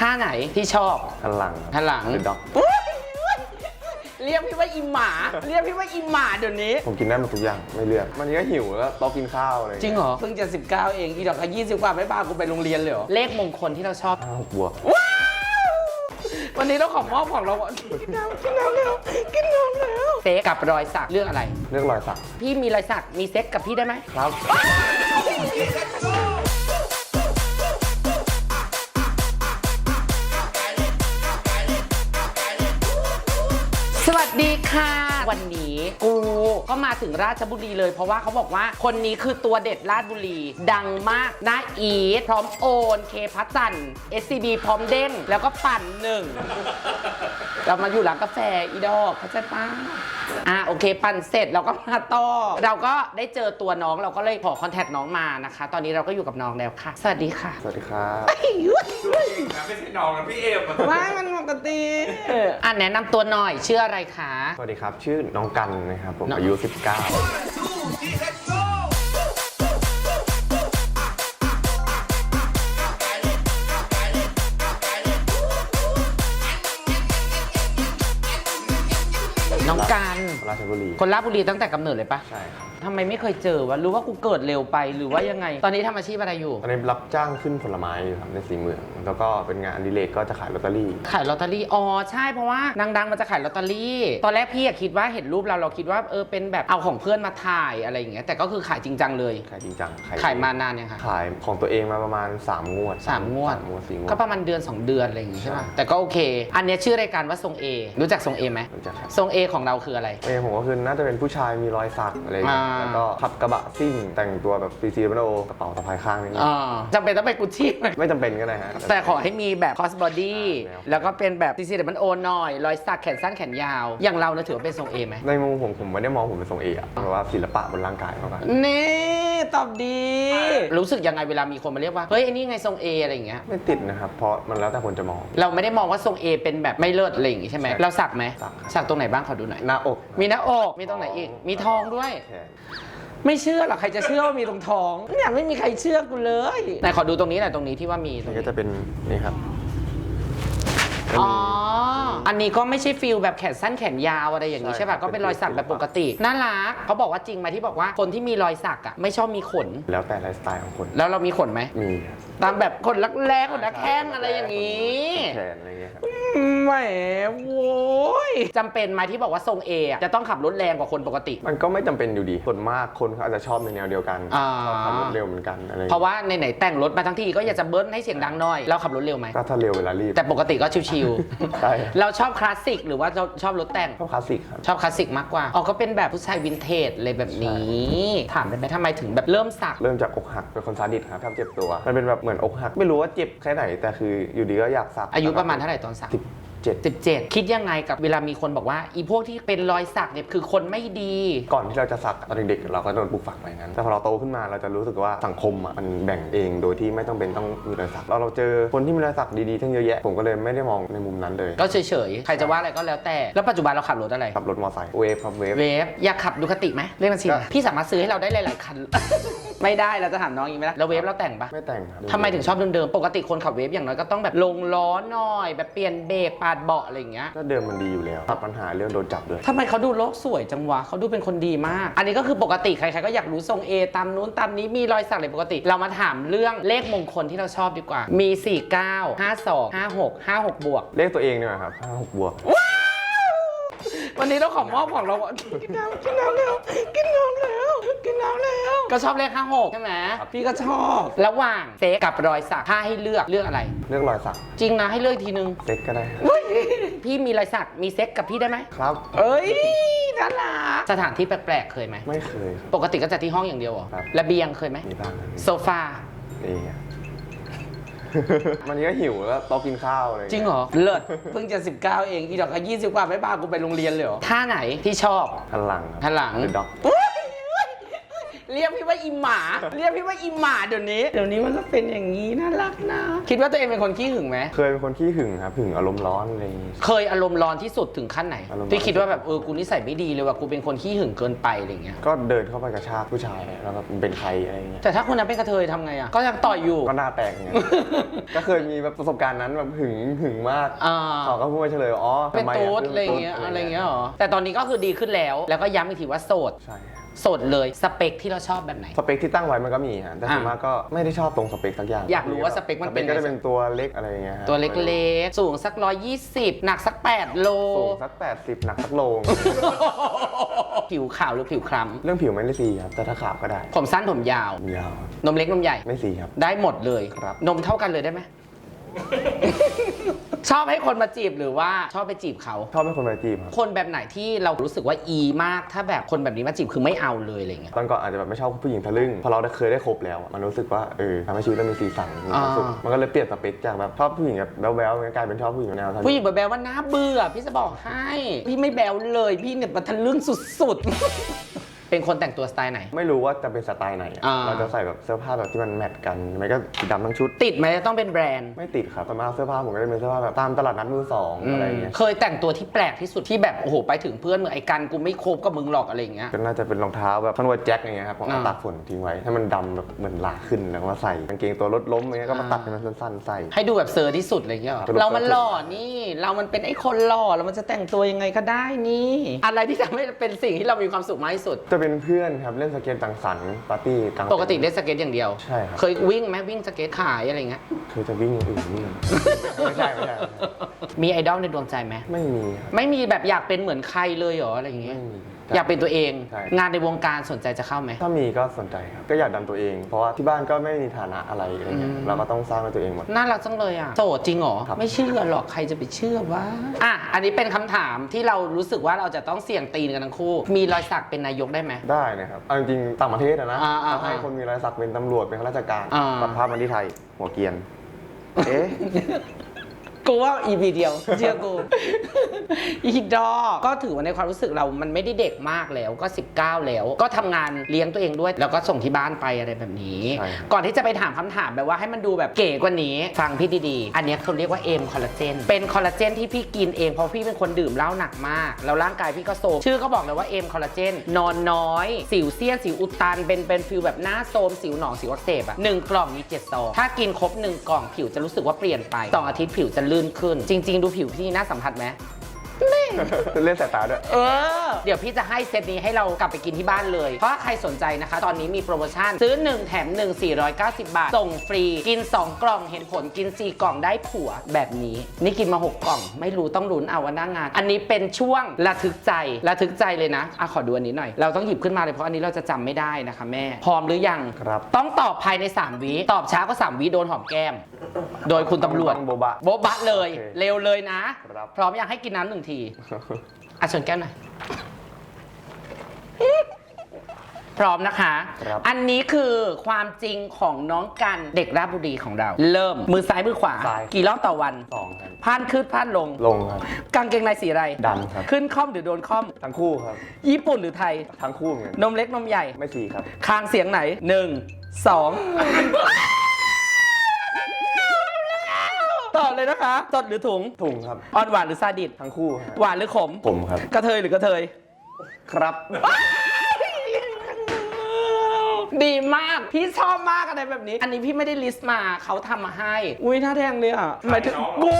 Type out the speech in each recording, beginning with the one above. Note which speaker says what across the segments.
Speaker 1: ท่าไหนที่ชอบ
Speaker 2: หันหลัง
Speaker 1: หันหลัง
Speaker 2: คือด็อก
Speaker 1: เรียกพี่ว่าอิหมา เรียกพี่ว่าอิหมาเดี๋ยวนี้
Speaker 2: ผมกินได้หมดทุกอย่างไม่เลือกมันก็หิวแล้วโต๊ะกินข้าวอะไร
Speaker 1: จริงเหรอเพิ่งจะ 19 เองอีดอกก็20 กว่าไม่พากูไปโรงเรียนเลยเหรอเลขมงคลที่เราชอบ
Speaker 2: ห้าหกบวก
Speaker 1: วันนี้ต้องขอมอบของเรากินน้ำกินน้ำแล้วกินน้ำแล้วเซ็กกับรอยสักเรื่องอะไร
Speaker 2: เลือกรอยสัก
Speaker 1: พี่มีรอยสักมีเซ็กกับพี่ได้ไหม
Speaker 2: ครับ
Speaker 1: ค่ะ วันนี้กูก็มาถึงราชบุรีเลย เพราะว่าเขาบอกว่าคนนี้คือตัวเด็ดราชบุรี ดังมากน้าอีทพร้อมโอนเคพัสสัน SCB พร้อมเด้งแล้วก็ปั่นหนึ่งเรามาอยู่ร้านกาแฟอีดอกเข้าใจป้าอะโอเค ปั่นเสร็จเราก็มาต่อเราก็ได้เจอตัวน้องเราก็เลยขอคอนแทคน้องมานะคะ ตอนนี้เราก็อยู่กับน้องแล้วค่ะ สวัสดีค่ะ
Speaker 2: สวัสดีครับ
Speaker 3: ไม่ใช่น้องนะพี่เอมอะ
Speaker 1: ไม่มัน ปกติอะแนะนำตัวหน่อยชื่ออะไรคะ
Speaker 2: สวัสดีครับ ชื่อน้องกันนะครับผม
Speaker 1: น้อง
Speaker 2: อายุ19
Speaker 1: น้องกัน
Speaker 2: ราชบุรี
Speaker 1: คนราชบุรีตั้งแต่กำเนิดเลยปะ
Speaker 2: ใช่ครับ
Speaker 1: ทำไมไม่เคยเจอวะรู้ว่ากูเกิดเร็วไปหรือว่ายังไง ตอนนี้ทำอาชีพอะไรอยู่
Speaker 2: ตอนนี้รับจ้างขึ้นผลไม้อยู่ครับในสีเมืองแล้วก็เป็นงานอดิเรกก็จะขายลอตเตอรี่
Speaker 1: ขายลอตเตอรี่ อ๋อ ใช่เพราะว่านางดังมันจะขายลอตเตอรี่ ตอนแรกพี่อะคิดว่าเห็นรูปเราเราคิดว่าเออเป็นแบบเอาของเพื่อนมาถ่ายอะไรอย่างเงี้ย แต่ก็คือขายจริงจังเลย
Speaker 2: ขายจริงจัง
Speaker 1: ขายมานานยังคะ
Speaker 2: ขายของตัวเองมาประมาณ 3 งวด
Speaker 1: สามงวด
Speaker 2: สามงวดสี่งวด
Speaker 1: ก็ประมาณเดือน 2 เดือนอะไรอย่างงี้ใช่ปะ
Speaker 2: ใช่
Speaker 1: แต่ก็โอเค อันเนี้ยชื่อรายการว่าทรงเอรู้จักทรงเอไหม
Speaker 2: รู้จักครับ
Speaker 1: ทรงเอของเราคืออะไร
Speaker 2: เอผมก็คือน่าจะเป็นผู้ชายมีรอยสักอะไรอย่างเงี้ย
Speaker 1: อ่า
Speaker 2: แล้วก็ขับกระบะซิ่งแต่งตัวแบบซีซีโอกระเป๋าสะพายข้างนิดนึง
Speaker 1: อ่าจำเป็นต้องไปกุชชี่ไหม
Speaker 2: ไม่จำเป็นก็ได้ฮะ
Speaker 1: แต่ขอให้มีแบบคอสบอดี้
Speaker 2: อ่า
Speaker 1: แล้วก็เป็นแบบซีซีแต่มันโอนหน่อย รอยสักแขนสั้นแขนยาว อย่างเราเนี่ยถือว่าเป็นทรงเอไหม
Speaker 2: ในมุมผมผมไม่ได้มองผมเป็นทรงเออะเพราะว่าศิลปะบนร่างกายมากกว่า
Speaker 1: นี่ ตอบดี รู้สึกยังไงเวลามีคนมาเรียกว่า เฮ้ยไอ้นี่ไงทรงเออะไรอย่างเงี้ย
Speaker 2: ไม่ติดนะครับ เพราะมันแล้วแต่คนจะมอง
Speaker 1: เราไม่ได้มองว่าทรงเอเป็นแบบไม่เลิศอะไรอย่างงี้ใช่ไหม
Speaker 2: ใช่
Speaker 1: เราสักไหม
Speaker 2: สักครับ
Speaker 1: สักตรงไหนบ้างขอดูหน่อย
Speaker 2: หน้าอก
Speaker 1: มีหน้าอก มีตรงไหนอีก มีทองด้วย
Speaker 2: แขน
Speaker 1: ไม่เชื่อหรอกใครจะเชื่อว่ามีตรงท้อง เนี่ยไม่มีใครเชื่อกูเลยไหนขอดูตรงนี้หน่อยตรงนี้ที่ว่ามีตรง
Speaker 2: นี่ก็
Speaker 1: นี้
Speaker 2: จะเป็นนี่ครับ
Speaker 1: อ๋อ อันนี้ก็ไม่ใช่ฟิลแบบแขนสั้นแขนยาวอะไรอย่างนี้
Speaker 2: ใช่
Speaker 1: ใช่ป่ะ
Speaker 2: ครับ
Speaker 1: ก็เป็นรอยสักแบบปกติน่ารักเขาบอกว่าจริงไหมที่บอกว่าคนที่มีรอยสักอะไม่ชอบมีขน
Speaker 2: แล้วแต่ไลฟ์สไตล์ของคน
Speaker 1: แล้วเรามีขนไหม
Speaker 2: มีครับ
Speaker 1: ตามแบบขนรักแร้ขนนักแข้งอะไรอย่างนี้
Speaker 2: แขนอะไรเงี้ยครับ
Speaker 1: แหมโว้ยจำเป็นไหมที่บอกว่าทรงเอะจะต้องขับรถแรงกว่าคนปกติ
Speaker 2: มันก็ไม่จำเป็นอยู่ดีส่วนมากคนเขาอาจจะชอบในแนวเดียวกัน
Speaker 1: อ่า
Speaker 2: ชอบขับรถเร็วเหมือนกันอะไร
Speaker 1: เพราะว่าในไหนๆแต่งรถมาทั้งทีก็อยากจะเบิ้ลให้เสียงดังหน่อย เราขับรถเร็วไหม
Speaker 2: ก็ถ้าเร็วเวลารีบ
Speaker 1: แต่ปกติก็ชิว
Speaker 2: ใช่
Speaker 1: ๆ เราชอบคลาสสิกหรือว่าเราชอบรถแต่ง
Speaker 2: ชอบคลาสสิกครับ
Speaker 1: ชอบคลาสสิกมากกว่าอ๋อก็เป็นแบบผู้ชายวินเทจเลยแบบนี้ ถามได้ไหมทำไมถึงแบบเริ่มสัก
Speaker 2: เริ่มจากอกหักเป็นคนซาดิสครับชอบเจ็บตัว มันเป็นแบบเหมือนอกหัก ไม่รู้ว่าเจ็บแค่ไหน แต่คืออยู่ดีก็อยากสัก
Speaker 1: อายุประมาณเท่าไหร่ตอนสัก
Speaker 2: สิบ เจ็ด
Speaker 1: 17 คิดยังไงกับเวลามีคนบอกว่า อีพวกที่เป็นรอยสักเนี่ยคือคนไม่ดี
Speaker 2: ก่อนที่เราจะสักตอนเด็กๆเราก็โดนปลูกฝังไปงั้น แต่พอเราโตขึ้นมาเราจะรู้สึกว่าสังคมอะมันแบ่งเองโดยที่ไม่ต้องเป็นต้องมีรอยสักแล้วเราเจอคนที่มีรอยสักดีๆทั้งเยอะแยะผมก็เลยไม่ได้มองในมุมนั้นเลย
Speaker 1: ก็เฉยๆ ใครจะว่าอะไรก็แล้วแต่ แล้วปัจจุบันเราขับรถอะไร
Speaker 2: ขับรถมอเตอร์ไซค์เวฟครับเวฟ
Speaker 1: เวฟอยากขับดูคติไหมเรียกมันสิ
Speaker 2: ก็
Speaker 1: พี่สามารถซื้อให้เราได้หลายๆคัน ไม่ได้เราจะถามน้องอย่างนี้ไหมล่ะแล้วเวฟเราแต่งปะ
Speaker 2: ไม่แต่งครับ
Speaker 1: ทำไมถึงชอบเดิมๆ ปกติคนขับเวฟอย่างน้อยก็ต้องแบบลงล้อหน่อย แบบเปลี่ยนเบรกปาดเบาะอะไรอย่างเงี้ย
Speaker 2: ก็เดิมมันดีอยู่แล้วตัดปัญหาเรื่องโดนจับด้วย
Speaker 1: ทำไมเขาดูโลกสวยจังวะเขาดูเป็นคนดีมาก อันนี้ก็คือปกติใครๆก็อยากรู้ทรงเอตามนู้นตามนี้มีรอยสักอะไรปกติ เรามาถามเรื่องเลขมงคลที่เราชอบดีกว่า มี 4 9 5 2 5 6 5 6 บวก
Speaker 2: เลขตัวเองเนี่ยครับห้าหกบวก
Speaker 1: วั นนี้ต้องขอมอบของเรากินน้ำกินน้ำแล้วกินน้ำแล้วกินน้ำแล้วก็ชอบเลข5 6ใช่ไหมพี่ก็ชอบระหว่างเซ็กกับรอยสักถ้าให้เลือกเลือกอะไร
Speaker 2: เรื่องรอยสัก
Speaker 1: จริงนะให้เลือกอีกทีนึง
Speaker 2: เซ็กก็ได้ครับ
Speaker 1: พี่มีรอยสักมีเซ็กกับพี่ได้ไหม
Speaker 2: ครับ
Speaker 1: เอ้ยน่ารักสถานที่แปลกๆเคยไหม
Speaker 2: ไม่เคยครับ
Speaker 1: ปกติก็จะที่ห้องอย่างเดียวเหรอ
Speaker 2: ครับ
Speaker 1: ระเบียงเคยไหม
Speaker 2: มีบ้างครับ
Speaker 1: โซฟา
Speaker 2: นี่ไง มันก็หิวแล้วโต๊ะกินข้าวอะไร
Speaker 1: จริงเหรอ เลิศเพิ่งจะ 19 เองอีดอกก็20 กว่าไม่พากูไปโรงเรียนเลยเหรอท่าไหนที่ชอบ
Speaker 2: หันหลังครับ
Speaker 1: หันหลัง
Speaker 2: คือด็อก
Speaker 1: เรียกพี่ว่าอีหมา เรียกพี่ว่าอีหมาเดี๋ยวนี้ เดี๋ยวนี้มันก็เป็นอย่างนี้น่ารักนะ คิดว่าตัวเองเป็นคนขี้หึงไหม
Speaker 2: เคยเป็นคนขี้หึงครับหึงอารมณ์ร้อนอะไรอย่างงี้
Speaker 1: เคยอารมณ์ร้อนที่สุดถึงขั้นไหน
Speaker 2: อารมณ์ร้อน
Speaker 1: ที่คิดว่าแบบเออกูนิสัยไม่ดีเลยว่ากูเป็นคนขี้หึงเกินไปอะไรอย่างเงี้ย
Speaker 2: ก็เดินเข้าไปกระชากผู้ชายแล้วแบบเป็นใครอะไรอย่างเงี้ย
Speaker 1: แต่ถ้าคนนั้นเป็นกระเทยทำไงอะ ก็ยังต่อยอยู่
Speaker 2: ก็หน้าแตกไงก็เคยมีแบบประสบการณ์นั้นแบบหึงหึงมาก
Speaker 1: อ่า
Speaker 2: เขาก็พูดมาเฉลยอ๋อ
Speaker 1: เป็น
Speaker 2: ทำไม
Speaker 1: ตูด
Speaker 2: คื
Speaker 1: อะไรอย่างเงี้ย
Speaker 2: ตุ๊ด
Speaker 1: อะไรอย่างเงี้ยหรอ แต่ตอนนี้ก็คือดีขึ้นแล้ว แล้วก็ย้ำอีกทีว่าโสด
Speaker 2: ใช่ครับ
Speaker 1: โสดเลยสเปคที่เราชอบแบบไหน
Speaker 2: สเปคที่ตั้งไว้มันก็มีฮะแต่ส่วน
Speaker 1: อะ
Speaker 2: มากก็ไม่ได้ชอบตรงสเปคสักอย่าง
Speaker 1: อยากรู้ว่าสเปคมันเป็น
Speaker 2: ก็จะเป็นตัวเล็กอะไรอย่างเงี้ยฮะ
Speaker 1: ตัวเล็กๆ สูงสัก 120 หนักสัก 8 โล
Speaker 2: สูงสัก 80 หนักสักโล
Speaker 1: ผิวขาวหรือผิวคล้
Speaker 2: เรื่องผิวไม่ได้สีครับแต่ถ้าขาวก็ได้ำ
Speaker 1: ผมสั้นผมยาว
Speaker 2: ยาวครับ
Speaker 1: นมเล็กนมใหญ่
Speaker 2: ไม่สีครับ
Speaker 1: ได้หมดเลย
Speaker 2: ครับ
Speaker 1: นมเท่ากันเลยได้ไหม ชอบให้คนมาจีบหรือว่าชอบไปจีบเขา
Speaker 2: ชอบเป็นคนมาจีบครับ
Speaker 1: คนแบบไหนที่เรารู้สึกว่าอีมาก ถ้าแบบคนแบบนี้มาจีบคือไม่เอาเลยอะไรเงี้ย
Speaker 2: ตอนก่อนอาจจะแบบไม่ชอบผู้หญิงทะลึ่งพอเราได้เคยได้คบแล้วอะมันรู้สึกว่าเออทำให้ชีวิตเรามีสีสันมีความสุข
Speaker 1: อ่ามั
Speaker 2: มันก็เลยเปลี่ยนสเปคจากแบบชอบผู้หญิงแบบแบ๊วๆอย่างเงี้ยกลายเป็นชอบผู้หญิงแนวทะลึ่ง
Speaker 1: ผู้หญิงแบบแบบว่าน่าเบื่อพี่จะบอกให้ พี่ไม่แบวเลยพี่เนี่ยมันทะลึ่งสุดๆ เป็นคนแต่งตัวสไตล์ไหน
Speaker 2: ไม่รู้ว่าจะเป็นสไตล์ไหนอะ
Speaker 1: อ่า
Speaker 2: เราจะใส่แบบเสื้อผ้าแบบที่มันแมทกันไม่ก็สีดำทั้งชุด
Speaker 1: ติดไหมต้องเป็นแบรนด์
Speaker 2: ไม่ติดครับส่วนมากเสื้อผ้าผมก็จะเป็นเสื้อผ้าแบบตามตลาดนัดมือสองอะไรอย่างเงี้ย
Speaker 1: เคยแต่งตัวที่แปลกที่สุดที่แบบโอ้โหไปถึงเพื่อนมึงไอ้กันกูไม่คบกับมึงหรอกอะไรอย่างเงี้ย
Speaker 2: ก็น่าจะเป็นรองเท้าแบบคอนเวิร์ตแจ็คอย่างเงี้ยครับผมเอา
Speaker 1: อ่า
Speaker 2: ตากฝนทิ้งไว้ให้มันดำแบบเหมือนหลาขึ้นแล้วก็มาใส่กางเกงตัวรถล้มอย่างเงี้ยก็มาตัดให้มันสั้นๆใส่
Speaker 1: ให้ดูแบบเซอร์ที่สุดอะไรอย่างเงี้ยเหรอ
Speaker 2: สรุป
Speaker 1: เรามันหล่อนี่ เรามันเป็นไอ้คนหล่อเรามันจะแต่งตัวยังไงก็ได้นี่ อะไรที่ทำให้เป็นสิ่งที่เรามีความสุขมากที่สุด
Speaker 2: จะเป็นเพื่อนครับเล่นสเก็ตสังสรรค์ปาร์ตี้กลาง
Speaker 1: ปกติเล่นสเก็ตอย่างเดียว
Speaker 2: ใช่ครับ
Speaker 1: เคยวิ่งไหมวิ่งสเก็ตขายอะไรเงี้ย
Speaker 2: คือจะวิ่งอย่างอื่นวิ่งไม่ใช่ไม่ใช่ไม่ใช่
Speaker 1: มีไอดอลในดวงใจไหม
Speaker 2: ไม่มีครับ
Speaker 1: ไม่มีแบบอยากเป็นเหมือนใครเลยเหรออะไรอย่างเงี้
Speaker 2: ไม่
Speaker 1: ย
Speaker 2: มี
Speaker 1: อยากเป็นตัวเอง
Speaker 2: ใช่
Speaker 1: งานในวงการสนใจจะเข้าไหม
Speaker 2: ถ้ามีก็สนใจครับ ก็อยากดันตัวเอง เพราะว่าที่บ้านก็ไม่มีฐานะอะไรอะไรเงี้ย
Speaker 1: อืม
Speaker 2: เราก็ต้องสร้างด้วยตัวเองหมด
Speaker 1: น่ารักจังเลยอะโสดจริงเหรอ
Speaker 2: ครับ
Speaker 1: ไม่เชื่อหรอกใครจะไปเชื่อวะอะ อันนี้เป็นคำถามที่เรารู้สึกว่าเราจะต้องเสี่ยงตีนกันทั้งคู่ มีรอยสักเป็นนายกได้ไหม
Speaker 2: ได้นะครับเอาจริงๆต่างประเทศอะนะ
Speaker 1: อ่าอ่า
Speaker 2: เขาให้คนมีรายสักเป็นตำรวจเป็นข้าราชการ
Speaker 1: อ่า
Speaker 2: ตัดภาพมาที่ไทย หัวเกรียน เอ๊ะ
Speaker 1: กูว่าอีพีเดียวเชื่อกูอีดอก็ถือว่าในความรู้สึกเรามันไม่ได้เด็กมากแล้วก็ 19 แล้ว ก็ทำงานเลี้ยงตัวเองด้วย แล้วก็ส่งที่บ้านไปอะไรแบบนี้
Speaker 2: ใช่ครับ
Speaker 1: ก่อนที่จะไปถามคำถามแบบว่าให้มันดูแบบเก๋กว่านี้ ฟังพี่ดีๆ อันเนี้ยเขาเรียกว่าเอมคอลลาเจนเป็นคอลลาเจนที่พี่กินเองเพราะพี่เป็นคนดื่มเหล้าหนักมาก แล้วร่างกายพี่ก็โซมชื่อก็บอกเลยว่าเอมคอลลาเจนนอนน้อย สิวเซียนสิวอุดตัน เป็นเป็นฟิลแบบหน้าโซมสิวหนองสิวอักเสบอะหนึ่งกล่องมีเจ็ดซองถ้ากินครบหนึ่งกล่องผิวจะรู้สึกว่าเปลี่ยนไปสองอาทิตย์ผิวจะลื่นขึ้น จริง ๆ ดูผิวพี่น่าสัมผัสไหม
Speaker 2: เล่นสายตาด้วย
Speaker 1: เออ เดี๋ยวพี่จะให้เซตนี้ให้เรากลับไปกินที่บ้านเลย เพราะใครสนใจนะคะ ตอนนี้มีโปรโมชั่น ซื้อ 1 แถม 1 490 บาท ส่งฟรี กิน 2 กล่องเห็นผลกิน 4 กล่องได้ผัวแบบนี้ นี่กินมา 6 กล่อง ไม่รู้ต้องลุ้นเอาวันหน้างาน อันนี้เป็นช่วงระทึกใจระทึกใจเลยนะอะขอดูอันนี้หน่อย เราต้องหยิบขึ้นมาเลยเพราะอันนี้เราจะจำไม่ได้นะคะแม่ พร้อมหรือยัง
Speaker 2: ครับ
Speaker 1: ต้องตอบภายใน 3 วิตอบช้าก็ 3 วิโดนหอมแก้ม โดยคุณตำรวจ
Speaker 2: ต้องโบบะ
Speaker 1: โบ๊ะบะเลย
Speaker 2: โอเค
Speaker 1: เร็วเลยนะ
Speaker 2: ครับ
Speaker 1: พร้อมยังให้กินน้ำหนึ่งทีอะชนแก้วหน่อย พร้อมนะคะ
Speaker 2: ครับ
Speaker 1: อันนี้คือความจริงของน้องกันเด็กราชบุรีของเรา เริ่มมือซ้ายมือขวา
Speaker 2: ซ้าย
Speaker 1: กี่รอบต่อวัน
Speaker 2: สองครับ
Speaker 1: พันขึ้นพันลง
Speaker 2: ลงครับ
Speaker 1: กางเกงในสีอะไร
Speaker 2: ดำครับ
Speaker 1: ขึ้นค่อมหรือโดนค่อม
Speaker 2: ทั้งคู่ครับ
Speaker 1: ญี่ปุ่นหรือไทย
Speaker 2: ทั้งคู่เหมือนกัน
Speaker 1: นมเล็กนมใหญ่
Speaker 2: ไม่สีครับ
Speaker 1: คางเสียงไหนหนึ่งสอง อบเลยนะคะสดหรือถุง
Speaker 2: ถุงครับ
Speaker 1: อ่อนหวานหรือซาดิส
Speaker 2: ทั้งคู่ครับ
Speaker 1: หวานหรือขม
Speaker 2: ผมครับ
Speaker 1: กระเทยหรือกระเทย
Speaker 2: ครับ
Speaker 1: ดีมากพี่ชอบมากอะไรแบบนี้ อันนี้พี่ไม่ได้ลิสต์มาเขาทำมาให้ อุ้ยท่าแทงเลยอะหมายถึงกู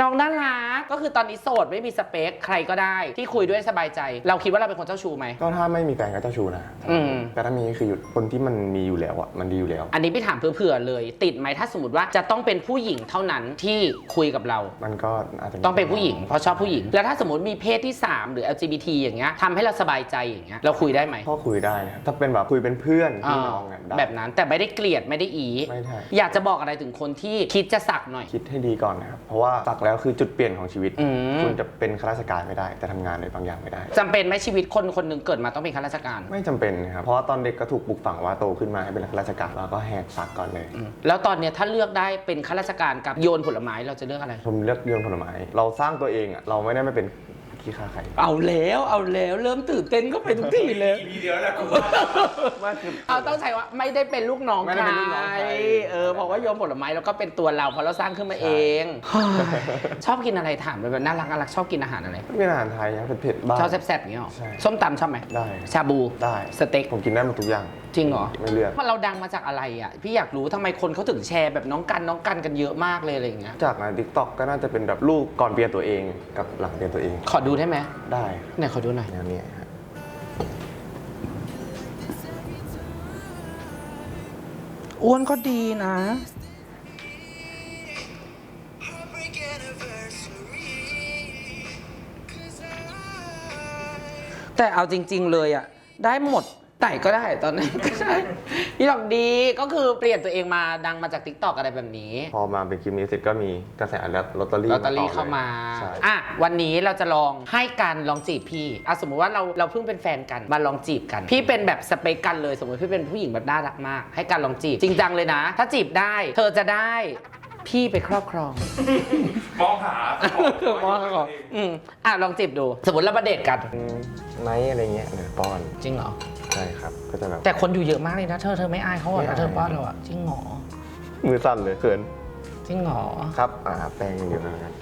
Speaker 1: น้องน่ารักก็คือตอนนี้โสดไม่มีสเปคใครก็ได้ ที่คุยด้วยสบายใจ เราคิดว่าเราเป็นคนเจ้าชู้ไหม
Speaker 2: ก็ถ้าไม่มีแฟนก็เจ้าชู้นะ
Speaker 1: อืม
Speaker 2: แต่ถ้ามีคือหยุดคนที่มันมีอยู่แล้วอะมันดีอยู่แล้ว
Speaker 1: อันนี้พี่ถามเผื่อๆเลย ติดไหมถ้าสมมติว่าจะต้องเป็นผู้หญิงเท่านั้นที่คุยกับเรา
Speaker 2: มันก็อาจจะมี
Speaker 1: ต้องเป็นผู้หญิง เพราะชอบผู้หญิง แล้วถ้าสมมติมีเพศที่ 3 หรือ LGBT อย่างเงี้ยทำให้เราสบายใจอย่างเงี้ยเราคุยได้ไหม
Speaker 2: ก็คุยได้นะครับถ้าเป็นแบบคุยเป็นเพื่อนพี่น้องอะได้
Speaker 1: แบบนั้นแต่ไม่ได้เกลียดไม่ได้อี
Speaker 2: ไม่ใช่
Speaker 1: อยากจะบอกอะไรถึงคนที่คิดจะสักหน่อย
Speaker 2: คิดให้ดีก่อนนะครับ เพราะว่าสักแล้วคือจุดเปลี่ยนของชีวิต
Speaker 1: อืม
Speaker 2: คุณจะเป็นข้าราชการไม่ได้ แต่ทำงานในบางอย่างไม่ได้
Speaker 1: จำเป็นไหมชีวิตคนคนหนึ่งเกิดมาต้องเป็นข้าราชการ
Speaker 2: ไม่จำเป็นนะครับเพราะว่าตอนเด็กก็ถูกปลูกฝังว่าโตขึ้นมาให้เป็นข้าราชการแล้วก็แหกสักก่อนเลย
Speaker 1: แล้วตอนเนี้ยถ้าเลือกได้เป็นข้าราชการกับโยนผลไม้เราจะเลือกอะไร
Speaker 2: ผมเลือกโยนผลไม้ เราสร้างตัวเองอะเราไม่ได้ไม่เป็น ขี้ข้าใคร
Speaker 1: เอาแล้วเอาแล้วเริ่มตื่นเต้นก็ไปทุกทีเลย
Speaker 3: อีพีเดียวแหละกูว่า
Speaker 2: ไม่คือ
Speaker 1: เอาต้องใช้ว่าไม่ได้เป็นลูกน้อง
Speaker 2: ไม่
Speaker 1: ใค
Speaker 2: ได้
Speaker 1: ร
Speaker 2: เป็นลูกน้องใคร
Speaker 1: เออเพราะว่าโยมผลไม้แล้วก็เป็นตัวเราเพราะเราสร้างขึ้นมาเองชอบกินอะไรถามเลยแบบน่ารักน่ารักชอบกินอาหารอะไร
Speaker 2: เป็นอาหารไทยครับเผ็ดๆบ้าง
Speaker 1: ชอบแซ่บๆอย่างเงี้ยหรอ
Speaker 2: ใช่
Speaker 1: ส้มตำชอบไหม
Speaker 2: ได้
Speaker 1: ชาบู
Speaker 2: ได้
Speaker 1: สเต็ก
Speaker 2: ผมกินได้หมดทุกอย่าง
Speaker 1: จริงเหรอ
Speaker 2: ไม่เลือก
Speaker 1: เราดังมาจากอะไรอะ พี่อยากรู้ทำไมคนเขาถึงแชร์แบบน้องกันน้องกันกันเยอะมากเลยอะไรอย่างเงี้ย
Speaker 2: จากในทิกตอกก็น่าจะเป็นแบบลูกก่อนเรียนตัวเองกับหลังเรียนตัวเอง
Speaker 1: ขอดูได้ไหม
Speaker 2: ได้
Speaker 1: ไหนขอดูหน่อย
Speaker 2: แนวเนี้ยฮะ
Speaker 1: อ้วนก็ดีนะ
Speaker 4: Heartbreak anniversary. Cause I
Speaker 1: แต่เอาจริง ๆ เลยอะ ได้หมด ไต่ก็ได้ตอนนี้นก็ได้พี่หลอกดีก็คือเปลี่ยนตัวเองมาดังมาจากทิกตอกอะไรแบบนี้
Speaker 2: พอมาเป็นคลิปนี้เสร็จก็มีกระแสแล้วลอตเตอรี่
Speaker 1: ลอตเตอรี่
Speaker 2: ต่
Speaker 1: เข้ามา
Speaker 2: ใช่
Speaker 1: อะวันนี้เราจะลองให้การลองจีบพี่อะสมมุติว่าเราเราเพิ่งเป็นแฟนกันมาลองจีบกัน พี่เป็นแบบสเปคกันเลย สมมติพี่เป็นผู้หญิงแบบน่ารักมาก ให้การลองจีบจริงจังเลยนะ ถ้าจีบได้ เธอจะได้พี่ไปครอบครอง
Speaker 3: มองหาของ
Speaker 1: มองก่อนอืมอะลองจีบดู สมมติเราประเดทกัน
Speaker 2: อืมไนท์อะไรเงี้ยเดี๋ยวป้อน
Speaker 1: จริงเหรอ
Speaker 2: ใช่ครับก็จะแบบ
Speaker 1: แต่คนอยู่เยอะมากเลยนะเธอเธอไม่อายเขาเหรอ
Speaker 2: ไม่
Speaker 1: นะ
Speaker 2: อาย
Speaker 1: เธอป้อนเราอะจริงเหรอ
Speaker 2: มือสั่นเลยเขิน
Speaker 1: จริงเหรอ
Speaker 2: ครับอ่าแปลงอย่างเดียวนะครับ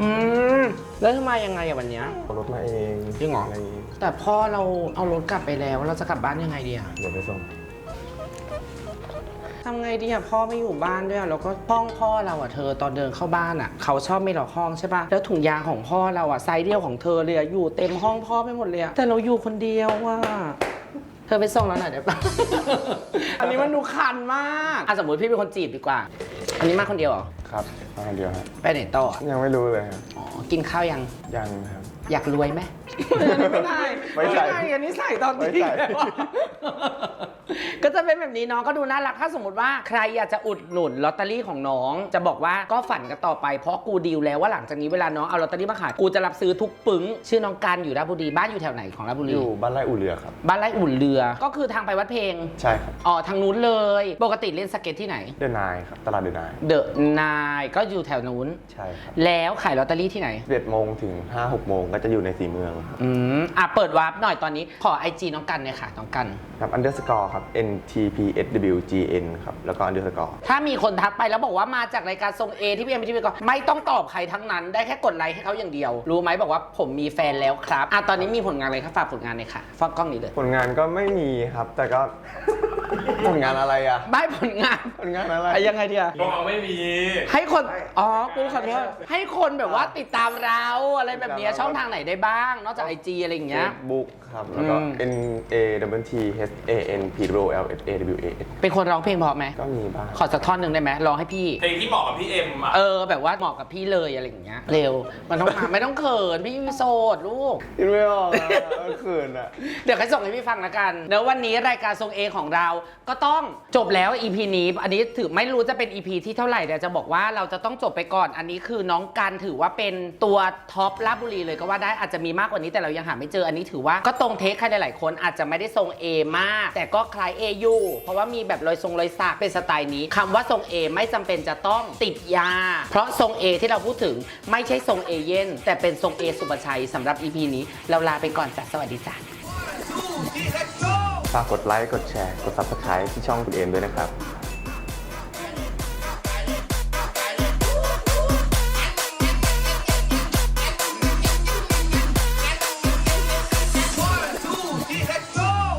Speaker 1: อืมแล้วทำไมยังไงอะวันเนี้ย
Speaker 2: เอารถมาเอง
Speaker 1: จริงเหรอะ
Speaker 2: ไย่างงี้
Speaker 1: แต่พ่อเราเอารถกลับไปแล้วเราจะกลับบ้านยังไงดีอะ
Speaker 2: เดี๋ยวไปส่ง
Speaker 1: ทำไงดีอะพ่อไม่อยู่บ้านด้วยอะแล้วก็ห้องพ่อเราอะเธอตอนเดินเข้าบ้านอะเขาชอบไม่หลอกห้องใช่ปะแล้วถุงยางของพ่อเราอะไซส์เดียวของเธอเลยอะอยู่เต็มห้องพ่อไปหมดเลยอะแต่เราอยู่คนเดียวว่า เธอไปส่งเราหน่อยได้ปะ อันนี้มันดูคันมากอะสมมติพี่เป็นคนจีบดีกว่า อันนี้มาคนเดียวเหรอ
Speaker 2: ครับมาคนเดียวฮะ
Speaker 1: ไปไหนต่ออะ
Speaker 2: ยังไม่รู้เลยครับ
Speaker 1: อ๋อกินข้าวยัง
Speaker 2: ยังครับ
Speaker 1: อยากรวยไหม ไม่ได้
Speaker 2: ไม่ใส่
Speaker 1: ได้อันนี้ใส่ตอน
Speaker 2: ไม่
Speaker 1: ที่
Speaker 2: ใส่
Speaker 1: แล้วอะ ก็จะเป็นแบบนี้น้องก็ดูน่ารักถ้าสมมติว่าใครอยากจะอุดหนุนลอตเตอรี่ของน้อง จะบอกว่าก็ฝันกันต่อไปเพราะกูดีลแล้วว่าหลังจากนี้เวลาน้องเอาลอตเตอรี่มาขายกูจะรับซื้อทุกปึ้งชื่อน้องการอยู่ราชบุรีบ้านอยู่แถวไหนของราชบุ
Speaker 2: อ
Speaker 1: รี
Speaker 2: ยู่บ้านไร่อู่เรือครับ
Speaker 1: บ้านไร่อุ่นเรือ ก็คือทางไปวัดเพลง
Speaker 2: ใช่ครับ
Speaker 1: อ๋อทางนู้นเลย ปกติเล่นสเก็ตที่ไหน
Speaker 2: เดนายครับ ตลาดเดนาย
Speaker 1: เดอะนายก็อยู่แถวนู้น
Speaker 2: ใช่ครับ
Speaker 1: แล้วขายลอตเตอรี่ที่ไหน
Speaker 2: 11โมงถึง5 6โมงก็จะอยู่ในสีเมืองครับ
Speaker 1: อืมอะเปิดวาร์ปหน่อยตอนนี้ขอไอจีน้องกันเลยค่ะน้องกัน
Speaker 2: ครับ underscore ครับ ntpswgn ครับแล้วก็ underscore
Speaker 1: ถ้ามีคนทักไปแล้วบอกว่ามาจากรายการทรงเอที่พี่เอ็มทีวีก็ไม่ต้องตอบใครทั้งนั้นได้แค่กดไลค์ให้เขาอย่างเดียว รู้ไหมบอกว่าผมมีแฟนแล้วครับอะตอนนี้มีผลงานอะไรครับฝากผลงานเลยค่ะฟอกกล้องนี้เลย
Speaker 2: ผลงานก็ไม่มีครับ แต่ก็ ผลงานอะไรอะ
Speaker 1: ไม่ผลงาน
Speaker 2: ผลงานอะไร
Speaker 1: อะยังไงดีอะ
Speaker 3: บอกเอาไม่มี
Speaker 1: ให้คน อ๋อ กูขอโทษให้คนแบบว่าติดตามเราอะไรแบบเนี้ยช่องทางไหนได้บ้าง นอกจากไอจีอะไรอย่างเงี้ย
Speaker 2: Facebook ครับ แล้วก็
Speaker 1: อืม
Speaker 2: N A W T H A N P W L S A W A S
Speaker 1: เป็นคนร้องเพลงเพราะไหม
Speaker 2: ก็มีบ้าง
Speaker 1: ขอสักท่อนหนึ่งได้ไหมร้องให้พี่
Speaker 3: เพลงที่เหมาะกับพี่เอ็มอะ
Speaker 1: เออ แบบว่าเหมาะกับพี่เลยอะไรอย่างเงี้ย เร็ว มันต้องมา ไม่ต้องเขิน พี่โสดลูก
Speaker 2: คิดไม่ออกอะเออเขินอะ
Speaker 1: เดี๋ยวใครส่งให้พี่ฟังละกัน เดี๋ยววันนี้รายการทรงเอของเราก็ต้องจบแล้ว EP นี้ อันนี้ถือไม่รู้จะเป็น EP ที่เท่าไหร่แต่จะบอกว่าเราจะต้องจบไปก่อน อันนี้คือน้องกันถือว่าเป็นตัวท็อปลาบุรีเลยก็ว่าได้อาจจะมีมากกว่านี้แต่เรายังหาไม่เจออันนี้ถือว่าก็ตรงเทคใครหลายๆคนอาจจะไม่ได้ทรง A มาก แต่ก็คล้าย A อยู่เพราะว่ามีแบบรอยทรงรอยสักเป็นสไตล์นี้คำว่าทรง A ไม่จำเป็นจะต้องติดยา เพราะทรง A ที่เราพูดถึงไม่ใช่ทรงเอเย่นแต่เป็นทรง A สุปชัยสำหรับ EP นี้ เราลาไปก่อนจ้ะสวัสดีจ้ะ
Speaker 2: ฝากกดไลค์ กดแชร์ กด subscribe ที่ช่องคุณเอมด้วยนะครับ